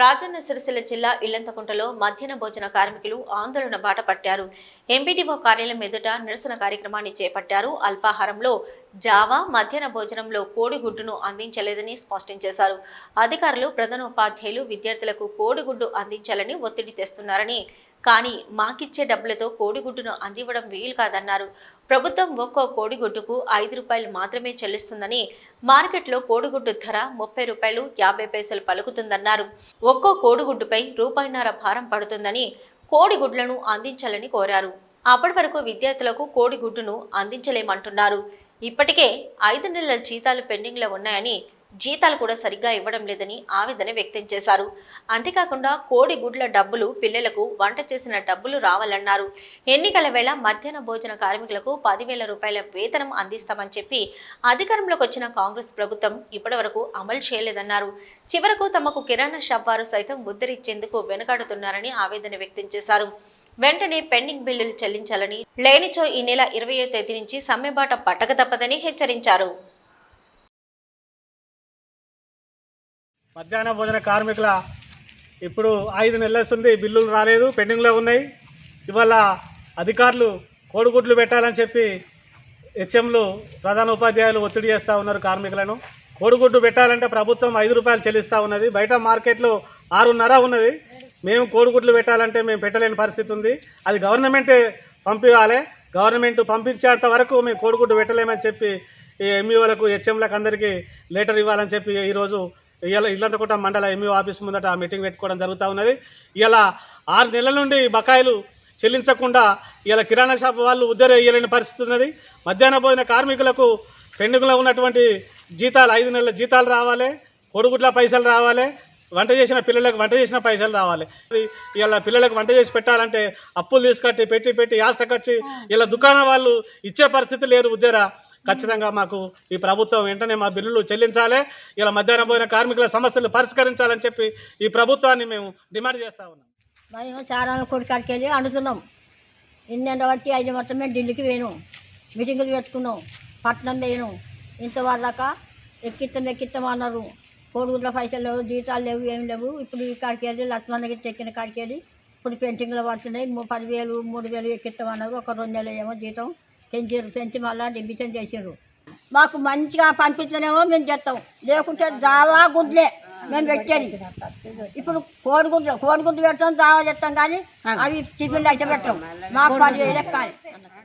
రాజన్న సిరిసిల్ల జిల్లా ఇల్లంతకుంటలో మధ్యాహ్న భోజన కార్మికులు ఆందోళన బాట పట్టారు. ఎంబీడీఓ కార్యాలయం ఎదుట నిరసన కార్యక్రమాన్ని చేపట్టారు. అల్పాహారంలో జావా మధ్యాహ్న భోజనంలో కోడిగుడ్డును అందించలేదని స్పష్టం చేశారు. అధికారులు ప్రధానోపాధ్యాయులు విద్యార్థులకు కోడిగుడ్డు అందించాలని ఒత్తిడి తెస్తున్నారని కానీ మాకిచ్చే డబ్బులతో కోడిగుడ్డును అందివ్వడం వీలు కాదన్నారు. ప్రభుత్వం ఒక్కో కోడిగుడ్డుకు ఐదు రూపాయలు మాత్రమే చెల్లిస్తుందని మార్కెట్లో కోడిగుడ్డు ధర ముప్పై రూపాయలు యాభై పైసలు పలుకుతుందన్నారు. ఒక్కో కోడిగుడ్డుపై రూపాయిన్నర భారం పడుతుందని కోడిగుడ్లను అందించాలని కోరారు. అప్పటి వరకు విద్యార్థులకు కోడిగుడ్డును అందించలేమంటున్నారు. ఇప్పటికే ఐదు నెలల జీతాలు పెండింగ్లో ఉన్నాయని జీతాలు కూడా సరిగ్గా ఇవ్వడం లేదని ఆవేదన వ్యక్తం చేశారు. అంతేకాకుండా కోడి గుడ్ల డబ్బులు పిల్లలకు వంట చేసిన డబ్బులు రావాలన్నారు. ఎన్నికల వేళ మధ్యాహ్న భోజన కార్మికులకు పదివేల రూపాయల వేతనం అందిస్తామని చెప్పి అధికారంలోకి వచ్చిన కాంగ్రెస్ ప్రభుత్వం ఇప్పటివరకు అమలు చేయలేదన్నారు. చివరకు తమకు కిరాణా షాప్ వారు సైతం ముద్దరిచ్చేందుకు వెనుకాడుతున్నారని ఆవేదన వ్యక్తం చేశారు. వెంటనే పెండింగ్ బిల్లులు చెల్లించాలని లేనిచో ఈ నెల ఇరవయో తేదీ నుంచి సమ్మెబాట పట్టక తప్పదని హెచ్చరించారు. మధ్యాహ్న భోజన కార్మికుల ఇప్పుడు ఐదు నెలలుంది బిల్లులు రాలేదు పెండింగ్లో ఉన్నాయి. ఇవాళ అధికారులు కోడిగుడ్లు పెట్టాలని చెప్పి హెచ్ఎంలు ప్రధాన ఉపాధ్యాయులు ఒత్తిడి చేస్తూ ఉన్నారు కార్మికులను. కోడిగుడ్డు పెట్టాలంటే ప్రభుత్వం ఐదు రూపాయలు చెల్లిస్తూ ఉన్నది. బయట మార్కెట్లో ఆరున్నర ఉన్నది. మేము కోడిగుడ్లు పెట్టాలంటే మేము పెట్టలేని పరిస్థితి ఉంది. అది గవర్నమెంటే పంపించాలి గవర్నమెంట్ పంపించేంత వరకు మేము కోడిగుడ్డు పెట్టలేమని చెప్పి ఈ ఎంఈఓలకు హెచ్ఎంలకు అందరికీ లెటర్ ఇవ్వాలని చెప్పి ఈరోజు ఇలా ఇల్లంతకుంట మండల ఎంఈఓ ఆఫీస్ ముందట మీటింగ్ పెట్టుకోవడం జరుగుతూ ఉన్నది. ఇలా ఆరు నెలల నుండి బకాయిలు చెల్లించకుండా ఇలా కిరాణా షాప్ వాళ్ళు ఉద్దర ఇయ్యలేని పరిస్థితి ఉన్నది. మధ్యాహ్న భోజన కార్మికులకు పెండింగ్లో ఉన్నటువంటి జీతాలు ఐదు నెలల జీతాలు రావాలి. కొడుగుట్ల పైసలు రావాలి. వంట చేసిన పిల్లలకు వంట చేసిన పైసలు రావాలి. ఇలా పిల్లలకు వంట చేసి పెట్టాలంటే అప్పులు తీసుకట్టి పెట్టి పెట్టి ఆస్తకచ్చి ఇలా దుకాణం వాళ్ళు ఇచ్చే పరిస్థితి లేరు ఉద్దేరా ఖచ్చితంగా మాకు ఈ ప్రభుత్వం వెంటనే మా బిల్లులు చెల్లించాలి. ఇలా మధ్యాహ్నం పోయిన కార్మికుల సమస్యలు పరిష్కరించాలని చెప్పి ఈ ప్రభుత్వాన్ని మేము డిమాండ్ చేస్తా ఉన్నాం. మేము చారాల కొడుకాడికి వెళ్ళి అడుగుతున్నాం. ఎన్నెండ బట్టి ఐదు మొత్తమే ఢిల్లీకి వేను మీటింగులు పెట్టుకున్నాం. పట్నం వేయను ఇంతవరదాక ఎక్కిత్తం ఎక్కిత్తం అన్నారు కోడిగుడ్ల పైసలు లేవు జీతాలు లేవు ఏం లేవు. ఇప్పుడు ఈ కాడికి వెళ్ళి లక్ష్మణ్ ఎక్కిన కాడికి వెళ్ళి ఇప్పుడు పెన్షన్లు పడుతున్నాయి. పదివేలు మూడు వేలు ఎక్కిస్తామన్నారు. ఒక రెండు నెలలు ఏమో జీతం. పెంచారు పెంచి మళ్ళీ డిమిషన్ చేసారు మాకు మంచిగా పంపించనేమో మేము చేస్తాం. లేకుంటే జావా గుడ్లే మేము పెట్టేది. ఇప్పుడు కోడిగుడ్లు కోడిగుడ్లు పెడతాం జావా చేస్తాం కానీ అవి టిఫిన్లు అయితే పెట్టాం. మాకు పదివేలు ఎక్కాలి.